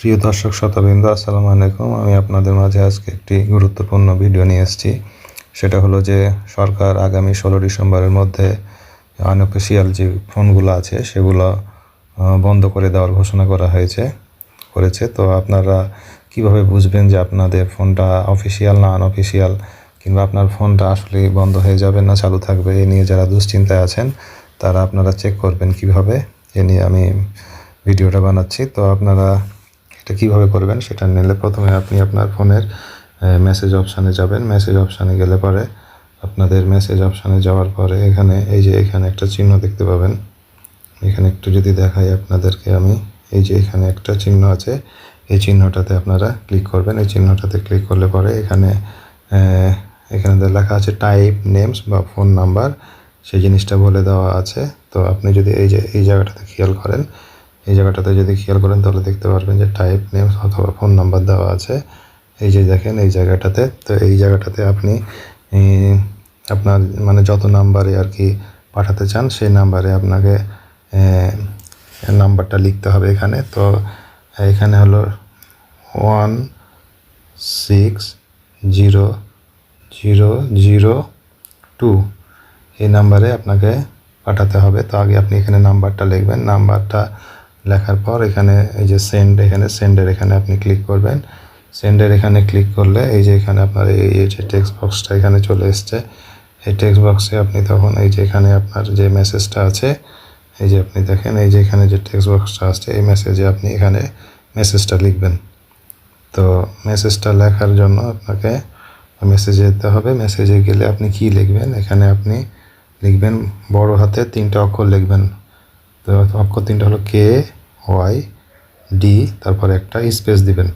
প্রিয় দর্শক শতবৃন্দ আসসালামু আলাইকুম। আমি আপনাদের মাঝে আজকে একটি গুরুত্বপূর্ণ ভিডিও নিয়ে এসেছি। সেটা হলো যে, সরকার আগামী ষোলো ডিসেম্বরের মধ্যে আনঅফিসিয়াল যে ফোনগুলো আছে, সেগুলো বন্ধ করে দেওয়ার ঘোষণা করা হয়েছে, করেছে। তো আপনারা কীভাবে বুঝবেন যে আপনাদের ফোনটা অফিসিয়াল না আনঅফিসিয়াল কিংবা আপনার ফোনটা আসলে বন্ধ হয়ে যাবে না, চালু থাকবে, এ নিয়ে যারা দুশ্চিন্তায় আছেন, তারা আপনারা চেক করবেন কীভাবে, এ নিয়ে আমি ভিডিওটা বানাচ্ছি। তো আপনারা এটা কীভাবে করবেন সেটা নিলে প্রথমে আপনি আপনার ফোনের মেসেজ অপশানে যাবেন। মেসেজ অপশানে গেলে পরে আপনাদের মেসেজ অপশানে যাওয়ার পরে এখানে, এই যে এখানে একটা চিহ্ন দেখতে পাবেন। এখানে একটু যদি দেখাই আপনাদেরকে আমি, এই যে এখানে একটা চিহ্ন আছে, এই চিহ্নটাতে আপনারা ক্লিক করবেন। এই চিহ্নটাতে ক্লিক করলে পরে এখানে এখানে লেখা আছে টাইপ নেমস বা ফোন নাম্বার সেই জিনিসটা বলে দেওয়া আছে। তো আপনি যদি এই যে, এই জায়গাটাতে খেয়াল করেন এই জায়গাটাতে যদি খেয়াল করেন তাহলে দেখতে পারবেন যে টাইপ নেম অথবা ফোন নাম্বার দেওয়া আছে। এই যে দেখেন এই জায়গাটাতে, তো এই জায়গাটাতে আপনি আপনার মানে যত নাম্বারে আর কি পাঠাতে চান, সেই নাম্বারে আপনাকে নাম্বারটা লিখতে হবে এখানে। তো এখানে হলো one six zero zero zero two এই নাম্বারে আপনাকে পাঠাতে হবে। তো আগে আপনি এখানে নাম্বারটা লিখবেন। নাম্বারটা লেখার পর এখানে এই যে সেন্ড এখানে সেন্ডের এখানে আপনি ক্লিক করবেন। সেন্ডের এখানে ক্লিক করলে এই যে এখানে আপনার এই যে টেক্সট বক্সটা এখানে চলে এসছে। এই টেক্সট বক্সে আপনি তখন এই যে এখানে আপনার যে মেসেজটা আছে, এই যে আপনি দেখেন, এই যে এখানে যে টেক্সট বক্সটা আছে এই মেসেজে আপনি এখানে মেসেজটা লিখবেন। তো মেসেজটা লেখার জন্য আপনাকে মেসেজে যেতে হবে। মেসেজে গেলে আপনি কি লিখবেন? এখানে আপনি লিখবেন, বড় হাতে তিনটা অক্ষর লিখবেন। তো অক্ষর তিনটা হলো কে ওয়াই ডি তারপর একটা স্পেস দিবেন।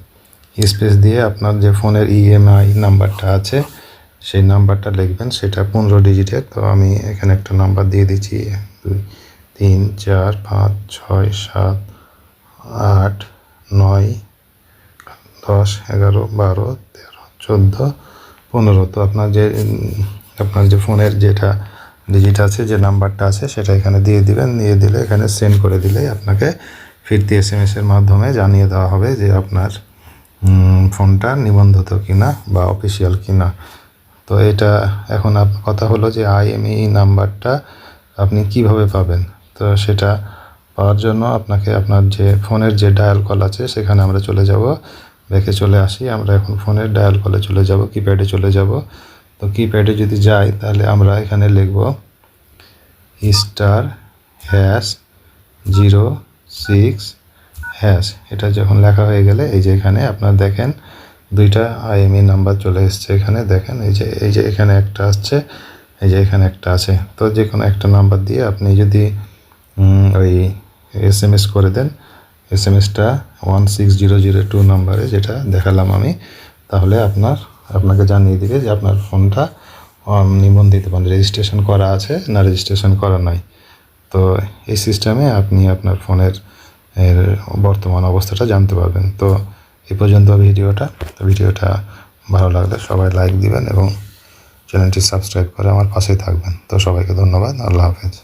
স্পেস দিয়ে আপনার যে ফোনের ইএমআই নাম্বারটা আছে, সেই নাম্বারটা লিখবেন, সেটা পনেরো ডিজিটের তো আমি এখানে একটা নাম্বার দিয়ে দিচ্ছি, দুই, তিন, চার, পাঁচ, ছয়, সাত, আট, নয়, দশ, এগারো, বারো, তেরো, চোদ্দ, পনেরো। তো আপনার যে আপনার যে ফোনের যেটা ডিজিট আছে, যে নাম্বারটা আছে, সেটা এখানে দিয়ে দিবেন। দিয়ে দিলে এখানে সেন্ড করে দিলেই আপনাকে ফিরতি এস এম এসের মাধ্যমে জানিয়ে দেওয়া হবে যে আপনার ফোনটা নিবন্ধিত কিনা বা অফিসিয়াল কিনা। তো এটা এখন কথা হলো যে আইএমই নাম্বারটা আপনি কীভাবে পাবেন? তো সেটা পাওয়ার জন্য আপনাকে আপনার যে ফোনের যে ডায়াল কল আছে সেখানে আমরা চলে যাব। দেখে চলে আসি, আমরা এখন ফোনের ডায়াল কলে চলে যাব কিপ্যাডে চলে যাব। তো কিপ্যাডে যদি যাই তাহলে আমরা এখানে লিখব star hash zero six hash এটা যখন লেখা হয়ে গেলে এই যে এখানে আপনার দেখেন দুইটা আইএমই নাম্বার চলে এসছে এখানে, দেখেন এই যে এই যে এখানে একটা আসছে, এই যে এখানে একটা আছে। তো যে কোনো একটা নাম্বার দিয়ে আপনি যদি ওই এস এম এস করে দেন S M এসটা one six zero zero two নাম্বারে যেটা দেখালাম আমি, তাহলে আপনার, আপনাকে জানিয়ে দিবে যে আপনার ফোনটা নিবন্ধিত মানে রেজিস্ট্রেশন করা আছে না রেজিস্ট্রেশন করা নাই। তো এই সিস্টেমে আপনি আপনার ফোনের, এর বর্তমান অবস্থাটা জানতে পারবেন। তো এই পর্যন্ত ভিডিওটা ভিডিওটা ভালো লাগলে সবাই লাইক দিবেন এবং চ্যানেলটি সাবস্ক্রাইব করে আমার পাশেই থাকবেন। তো সবাইকে ধন্যবাদ, আল্লাহ হাফেজ।